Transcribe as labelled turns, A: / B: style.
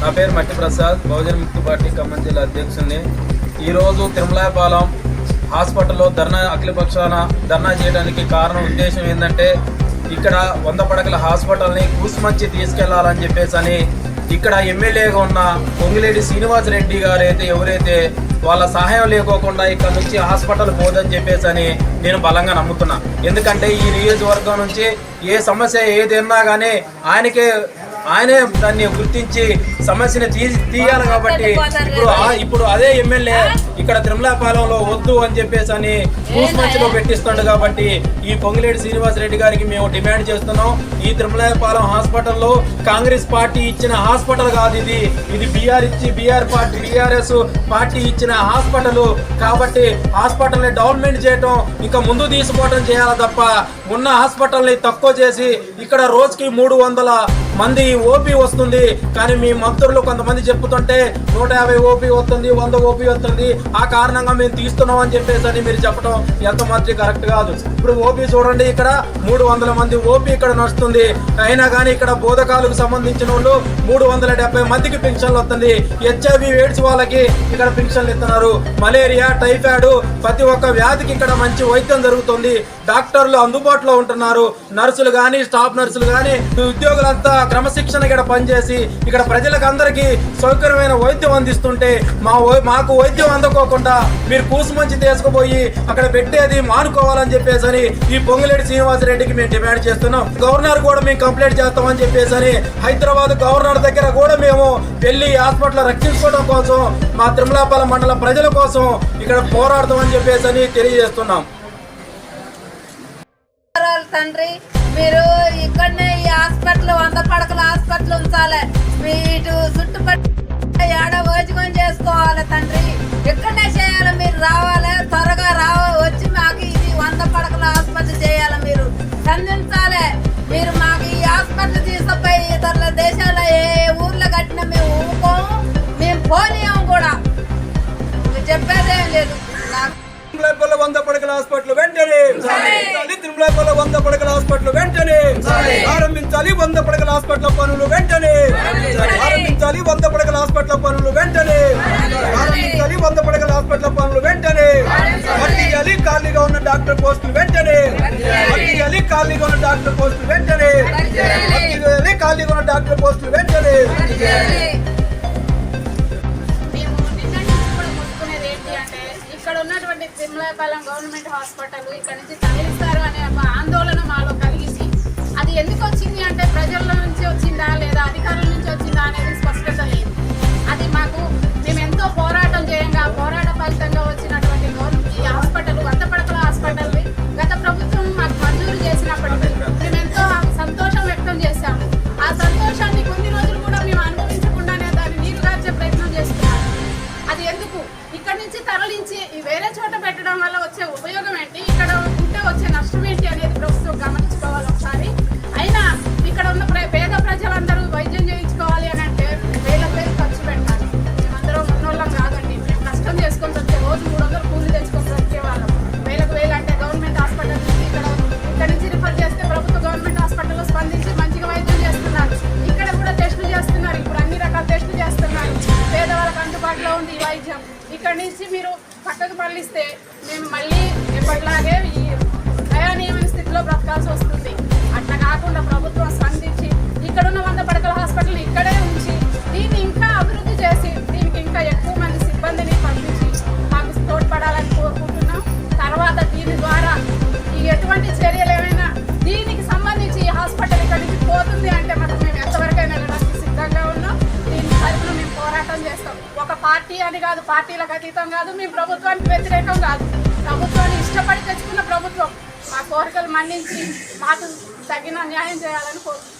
A: నా పేరు మట్టి ప్రసాద్. బహుజన ముక్తి పార్టీ ఖమ్మం జిల్లా అధ్యక్షుడిని. ఈరోజు తిరుమలాయపాలెం హాస్పిటల్లో ధర్నా అఖిలపక్షాన ధర్నా చేయడానికి కారణం ఉద్దేశం ఏంటంటే ఇక్కడ వంద పడకల హాస్పిటల్ని కూసుమంచి తీసుకెళ్ళాలని చెప్పేసి అని ఇక్కడ ఎమ్మెల్యేగా ఉన్న పొంగిలేడి శ్రీనివాస్ రెడ్డి గారు అయితే ఎవరైతే వాళ్ళ సహాయం లేకోకుండా ఇక్కడ నుంచి హాస్పిటల్ పోదని చెప్పేసి అని నేను బలంగా నమ్ముతున్నా. ఎందుకంటే ఈ నియోజకవర్గం నుంచి ఏ సమస్య ఏదైనా కానీ ఆయనకే ఆయనే దాన్ని గుర్తించి సమస్యని తీ తీయాలి కాబట్టి ఇప్పుడు ఇప్పుడు అదే ఎమ్మెల్యే ఇక్కడ తిరుమలాపాలెంలో వద్దు అని చెప్పేసి అని కూసుమంచిలో పెట్టిస్తాడు కాబట్టి ఈ పొంగిలేటి శ్రీనివాస్ రెడ్డి గారికి మేము డిమాండ్ చేస్తున్నాం. ఈ తిరుమలాపాలెం హాస్పిటల్లో కాంగ్రెస్ పార్టీ ఇచ్చిన హాస్పిటల్ కాదు ఇది. ఇది బీఆర్ ఇచ్చి బీఆర్ పార్టీ బీఆర్ఎస్ పార్టీ ఇచ్చిన హాస్పిటల్ కాబట్టి హాస్పిటల్ని డెవలప్మెంట్ చేయటం ఇంకా ముందు తీసుకోవడం చేయాలి తప్ప ఉన్న హాస్పిటల్ని తక్కువ చేసి ఇక్కడ రోజుకి మూడు వందల మంది ఓపీ వస్తుంది. కానీ మీ మంత్రులు కొంతమంది చెప్తుంటే నూట యాభై ఓపీ వస్తుంది వంద ఓపీ వస్తుంది. ఆ కారణంగా మేము తీస్తున్నాం అని చెప్పేసి అని మీరు చెప్పడం ఎంత మంచి కరెక్ట్ కాదు. ఇప్పుడు ఓపీ చూడండి ఇక్కడ మూడు వందల మంది ఓపీ ఇక్కడ నడుస్తుంది. అయినా కానీ ఇక్కడ బోధకాలకు సంబంధించిన వాళ్ళు మూడు వందల డెబ్బై మందికి పెన్షన్లు వస్తుంది. హెచ్ఐవి ఎయిడ్స్ వాళ్ళకి ఇక్కడ పెన్షన్లు ఇస్తున్నారు. మలేరియా టైఫాయిడ్ ప్రతి ఒక్క వ్యాధికి ఇక్కడ మంచి వైద్యం జరుగుతుంది. డాక్టర్లు అందుబాటులో ఉంటున్నారు. నర్సులు కానీ స్టాఫ్ నర్సులు కానీ ఉద్యోగులంతా క్రమశిక్షణ ఇక్కడ పనిచేసి ఇక్కడ ప్రజలకు అందరికీ సౌకర్యమైన వైద్యం అందిస్తుంటే మా మాకు వైద్యం అందుకోకుండా మీరు కూసుమంచి తీసుకుపోయి అక్కడ పెట్టేది మానుకోవాలని చెప్పేసి అని ఈ పొంగిలేటి శ్రీనివాసరెడ్డికి మేము డిమాండ్ చేస్తున్నాం. గవర్నర్ కూడా మేము కంప్లైంట్ చేస్తామని చెప్పేసి అని హైదరాబాద్ గవర్నర్ దగ్గర కూడా మేము వెళ్ళి హాస్పిటల్ రక్షించుకోవడం కోసం మా తిరుమలాపాలెం మండల ప్రజల కోసం ఇక్కడ పోరాడతామని చెప్పేసి అని తెలియజేస్తున్నాం
B: తండ్రి? మీరు ఇక్కడనే ఈ హాస్పిటల్ వంద పడకల హాస్పిటల్ ఉంచాలి మీ ఇటు చుట్టుపక్కల ఏడ భోజనం చేసుకోవాలి తండ్రి? ఇక్కడనే చేయాలి మీరు రావాలి. త్వరగా రావ. వచ్చి మాకు ఇది వంద పడకల హాస్పిటల్ చేయాలి మీరు. స్పందించాలి మీరు మాకు ఈ హాస్పిటల్ తీసుకుపోయి ఇతరుల దేశాల ఏ ఊర్లో కట్టినా మేము ఊరుకోము మేము పోనీయం కూడా. చెప్పేదేం లేదు.
A: తిరుమలాపల్ల వంద పడకల హాస్పిటల్ వెంటనే. తిరుమలాపల్ల వంద పడకల హాస్పిటల్ వెంటనే. ప్రారంభించాలి వంద పడకల హాస్పిటల్ పనులు వెంటనే. హాస్పిటల్ పనులు వెంటనే. ప్రారంభించాలి. వంద పడగల హాస్పిటల్ పనులు వెంటనే. భర్తీ చేయాలి ఖాళీగా ఉన్న డాక్టర్ పోస్టులు వెంటనే. భర్తీ చేయాలి ఖాళీగా ఉన్న డాక్టర్ పోస్టులు వెంటనే. భర్తీ చేయాలి ఖాళీగా ఉన్న డాక్టర్ పోస్టులు వెంటనే.
C: ఏంటి అంటే ఇక్కడ ఉన్నటువంటి తిరుమలాపాలెం గవర్నమెంట్ హాస్పిటల్ ఇక్కడ నుంచి తరలిస్తారు అనే ఒక ఆందోళన మాలో కలిగింది. అది ఎందుకు వచ్చింది అంటే ప్రజల నుంచి వచ్చిందా లేదా అది అందుబాటులో ఉంది ఈ వైద్యం. ఇక్కడ నుంచి మీరు పక్కకు మళ్ళిస్తే మేము మళ్ళీ ఎప్పటిలాగే ఈ దయానీయమైన స్థితిలో బ్రతకాల్సి వస్తుంది. కాదు పార్టీలకు అతీతం కాదు మేము ప్రభుత్వానికి వ్యతిరేకం కాదు. ప్రభుత్వాన్ని ఇష్టపడి తెచ్చుకున్న ప్రభుత్వం. మా కోరికలు మన్నించి మాకు తగిన న్యాయం చేయాలని కోరుతున్నాం.